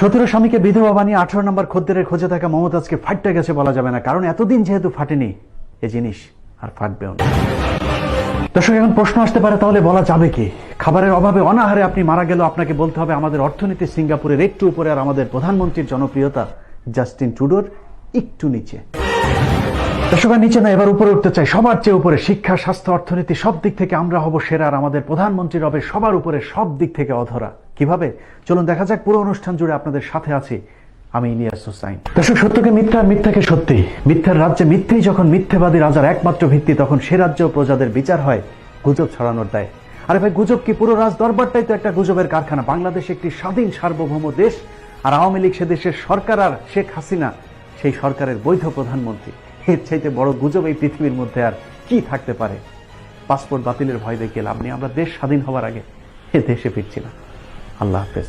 সতেরো স্বামীকে বিধবা বানিয়ে আঠারো নম্বর খদ্দের খোঁজে থাকা মমতাজকে ফাটতে গেছে বলা যাবে না, কারণ এতদিন যেহেতু ফাটেনি এ জিনিস আর ফাটবেও না। দর্শক, এখন প্রশ্ন আসতে পারে, তাহলে বলা যাবে কি? খাবারের অভাবে, অনাহারে আপনি মারা গেল আপনাকে বলতে হবে, আমাদের অর্থনীতি সিঙ্গাপুরের একটু উপরে আর আমাদের প্রধানমন্ত্রীর জনপ্রিয়তা জাস্টিন টুডোর একটু নিচে। দর্শক নিচে না, এবার উপরে উঠতে চাই। সবার চেয়ে উপরে শিক্ষা, স্বাস্থ্য, অর্থনীতি সব দিক থেকে আমরা হব সেরা, আর আমাদের প্রধানমন্ত্রী হবে সবার উপরে সব দিক থেকে অধরা। কীভাবে? চলুন দেখা যাক, পুরো অনুষ্ঠান জুড়ে আপনাদের সাথে আছি আমি ইলিয়াস হুসাইন দর্শক, সত্যকে মিথ্যা মিথ্যাকে সত্যি। মিথ্যার রাজ্যে মিথ্যেই যখন মিথ্যেবাদী রাজার একমাত্র ভিত্তি, তখন সে রাজ্যেও প্রজাদের বিচার হয় গুজব ছড়ানোর দায়। আরে ভাই, গুজব কি পুরো রাজ দরবারটাই তো একটা গুজবের কারখানা। বাংলাদেশ একটি স্বাধীন সার্বভৌম দেশ, আর আওয়ামী লীগ সে দেশের সরকার আর শেখ হাসিনা সেই সরকারের বৈধ প্রধানমন্ত্রী। এর চাইতে বড় গুজব এই পৃথিবীর মধ্যে আর কি থাকতে পারে? পাসপোর্ট বাতিলের ভয় দেখিয়ে লাভ নেই। আমরা দেশ স্বাধীন হওয়ার আগে এ দেশে ফিরছি না। আল্লাহ হাফেজ